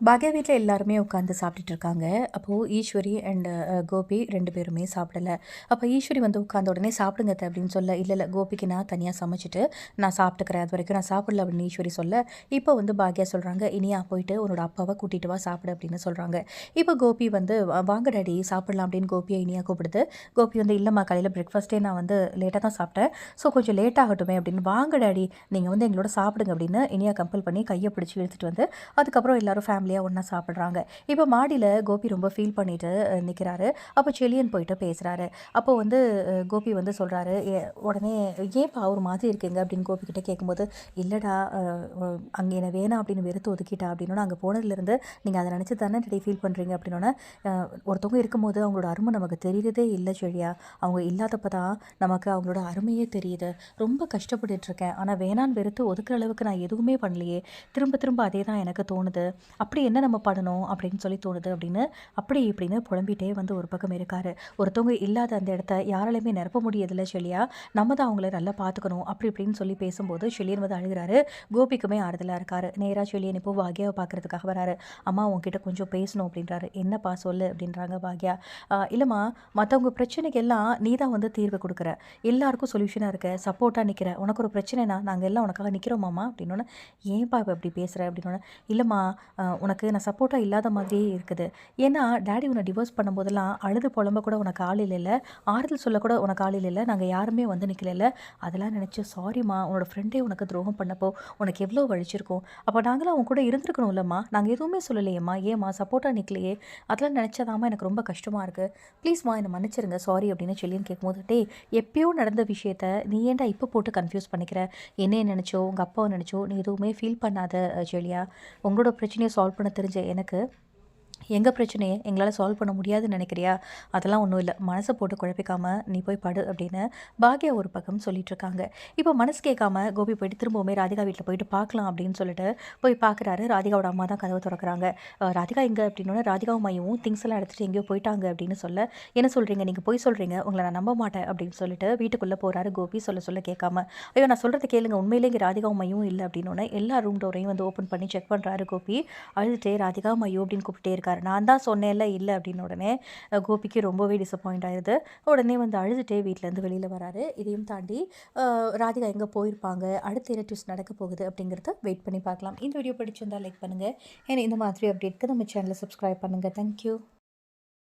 பாக்யா வீட்டில் எல்லாருமே உட்காந்து சாப்பிட்டுட்டு இருக்காங்க. அப்போது ஈஸ்வரி அண்ட் கோபி ரெண்டு பேருமே சாப்பிடல அப்போ ஈஸ்வரி வந்து உட்காந்த உடனே சாப்பிடுங்க அப்படின்னு சொல்ல இல்லை இல்லை கோபிக்கு நான் தனியாக சமைச்சிட்டு நான் சாப்பிட்டுக்கிறேன் அது வரைக்கும் நான் சாப்பிடல அப்படின்னு ஈஸ்வரி சொல்ல. இப்போ வந்து பாக்யா சொல்கிறாங்க இனியா போயிட்டு உன்னோட அப்பாவை கூட்டிகிட்டு வா சாப்பிடு அப்படின்னு சொல்கிறாங்க இப்போ கோபி வந்து வாங்க டாடி சாப்பிடலாம் அப்படின்னு கோபியை இனியா கூப்பிடுது. கோபி வந்து இல்லைம்மா காலையில் பிரேக்ஃபாஸ்ட்டே நான் வந்து லேட்டாக தான் சாப்பிட்டேன் ஸோ கொஞ்சம் லேட் ஆகட்டுமே அப்படின்னு வாங்க டாடி நீங்கள் வந்து எங்களோட சாப்பிடுங்க அப்படின்னு இனியா கம்பல் பண்ணி கையை பிடிச்சி இழுத்துட்டு வந்து அதுக்கப்புறம் எல்லாரும் ஃபேமிலியாக ஒன்றா சாப்பிட்றாங்க. இப்போ மாடியில் கோபி ரொம்ப ஃபீல் பண்ணிட்டு நிற்கிறாரு அப்போ செலியன் போயிட்டு பேசுகிறாரு அப்போ வந்து கோபி வந்து சொல்கிறாரு உடனே ஏன்ப்பா ஒரு மாதிரி இருக்கீங்க? அப்படின்னு கோபி கிட்டே கேட்கும்போது இல்லைடா அங்கே என்ன வேணாம் அப்படின்னு வெறுத்து ஒதுக்கிட்டா அப்படின்னு அங்கே போனதுலேருந்து நீங்கள் அதை நினச்சி தானே டெடி ஃபீல் பண்ணுறீங்க அப்படின்னோடனே ஒருத்தவங்க இருக்கும்போது அவங்களோட அருமை நமக்கு தெரியுறதே இல்லை செழியா. அவங்க இல்லாதப்ப தான் நமக்கு அவங்களோட அருமையே தெரியுது. ரொம்ப கஷ்டப்பட்டுட்டு இருக்கேன். ஆனால் வேணான்னு வெறுத்து ஒதுக்குற அளவுக்கு நான் எதுவுமே பண்ணலையே. திரும்ப திரும்ப அதே தான் எனக்கு தோணுது. அப்படி என்ன நம்ம பண்ணணும் அப்படின்னு சொல்லி தோணுது அப்படின்னு அப்படி இப்படின்னு புலம்பிகிட்டே வந்து ஒரு பக்கம் இருக்காரு. ஒருத்தவங்க இல்லாத அந்த இடத்த யாராலையுமே நிரப்ப முடியதில்ல ஷெலியா நம்ம தான் அவங்கள நல்லா பார்த்துக்கணும் அப்படி இப்படின்னு சொல்லி பேசும்போது ஷெலியன் வந்து அழுகிறாரு. கோபிக்குமே ஆறுதலாக இருக்காரு. நேராக ஷெலியன் இப்போ பாக்யாவை பார்க்கறதுக்காக வராரு. அம்மா உங்ககிட்ட கொஞ்சம் பேசணும் அப்படின்றாரு. என்னப்பா சொல்லு? அப்படின்றாங்க பாக்யா இல்லைம்மா மற்றவங்க பிரச்சனைக்கு எல்லாம் நீ தான் வந்து தீர்வு கொடுக்குற. எல்லாருக்கும் சொல்யூஷனாக இருக்க. சப்போர்ட்டாக நிற்கிற உனக்கு ஒரு பிரச்சனைனா நாங்கள் எல்லாம் உனக்காக நிற்கிறோமாம்மா அப்படின்னோடனே ஏன்ப்பா இப்போ இப்படி பேசுகிற அப்படின்னோடனே இல்லைம்மா உனக்கு நான் சப்போர்ட்டாக இல்லாத மாதிரியே இருக்குது. ஏன்னா டேடி உன்னை டிவோர்ஸ் பண்ணும்போதெல்லாம் அழுது புலம்ப கூட உனக்கு ஆள் இல்லைல்ல. ஆறுதல் சொல்ல கூட உனக்கு ஆள் இல்லைல்ல. நாங்கள் யாருமே வந்து நிற்கல அதெல்லாம் நினச்சி சாரிம்மா உன்னோட ஃப்ரெண்டே உனக்கு துரோகம் பண்ணப்போ உனக்கு எவ்வளோ வலிச்சிருக்கும்? அப்போ நாங்களும் அவங்க கூட இருந்திருக்கணும் இல்லைம்மா நாங்கள் எதுவுமே சொல்லலையேம்மா ஏம்மா சப்போர்ட்டாக நிற்கலையே அதெல்லாம் நினச்சதாம்மா எனக்கு ரொம்ப கஷ்டமாக இருக்குது ப்ளீஸ்மா என்னை மன்னிச்சிருங்க. சாரி அப்படின்னு சொல்லின்னு கேட்கும்போது டேய் எப்பயோ நடந்த விஷயத்த நீ ஏன்டா இப்போ போட்டு கன்ஃபியூஸ் பண்ணிக்கிற? என்னைய நினச்சோ உங்கள் அப்பாவை நினச்சோ நீ எதுவுமே ஃபீல் பண்ணாத ஜெலியா? உங்களோட பிரச்சனையை சால்வ் பண்ண தெரிஞ்ச எனக்கு எங்கள் பிரச்சனையை எங்களால் சால்வ் பண்ண முடியாதுன்னு நினைக்கிறியா? அதெல்லாம் ஒன்றும் இல்லை. மனசை போட்டு குழப்பிக்காம நீ போய் படு அப்படின்னு பாக்யா ஒரு பக்கம் சொல்லிட்டு இருக்காங்க இப்போ மனசு கேட்காம கோபி போயிட்டு திரும்பவுமே ராதிகா வீட்டில் போயிட்டு பார்க்கலாம் அப்படின்னு சொல்லிட்டு போய் பார்க்குறாரு ராதிகாவோட அம்மா தான் கதவை திறக்கிறாங்க. ராதிகா எங்கே? அப்படின்னோட ராதிகாவும் மையவும் திங்ஸ் எல்லாம் எடுத்துகிட்டு எங்கேயோ போயிட்டாங்க அப்படின்னு சொல்ல என்ன சொல்கிறீங்க நீங்கள் போய் சொல்கிறீங்க உங்களை நான் நம்ப மாட்டேன் அப்படின்னு சொல்லிட்டு வீட்டுக்குள்ளே போகிறாரு கோபி சொல்ல சொல்ல கேட்காம. ஐயோ நான் சொல்கிறத கேளுங்க. உண்மையிலே இங்கே ராதிகாவும் மையும் இல்லை அப்படின்னோடனே எல்லா ரூம் டோரையும் வந்து ஓப்பன் பண்ணி செக் பண்ணுறாரு கோபி. அழுதுட்டே ராதிகா மையோ அப்படின்னு கூப்பிட்டே இருக்காரு. நான் தான் சொன்னேன்ல இல்லை அப்படின்னு உடனே கோபிக்கு ரொம்பவே டிசப்பாயிண்ட் ஆயிடுது உடனே வந்து அழுதுட்டே வீட்டிலேருந்து வெளியில் வராரு. இதையும் தாண்டி ராதிகா எங்கே போயிருப்பாங்க? அடுத்து என்ன ட்விஸ்ட் நடக்க போகுது? அப்படிங்கிறத வெயிட் பண்ணி பார்க்கலாம். இந்த வீடியோ பிடிச்சிருந்தால் லைக் பண்ணுங்கள் ஏன்னா இந்த மாதிரி அப்டேட்க்கு நம்ம சேனலை சப்ஸ்கிரைப் பண்ணுங்கள் தேங்க்யூ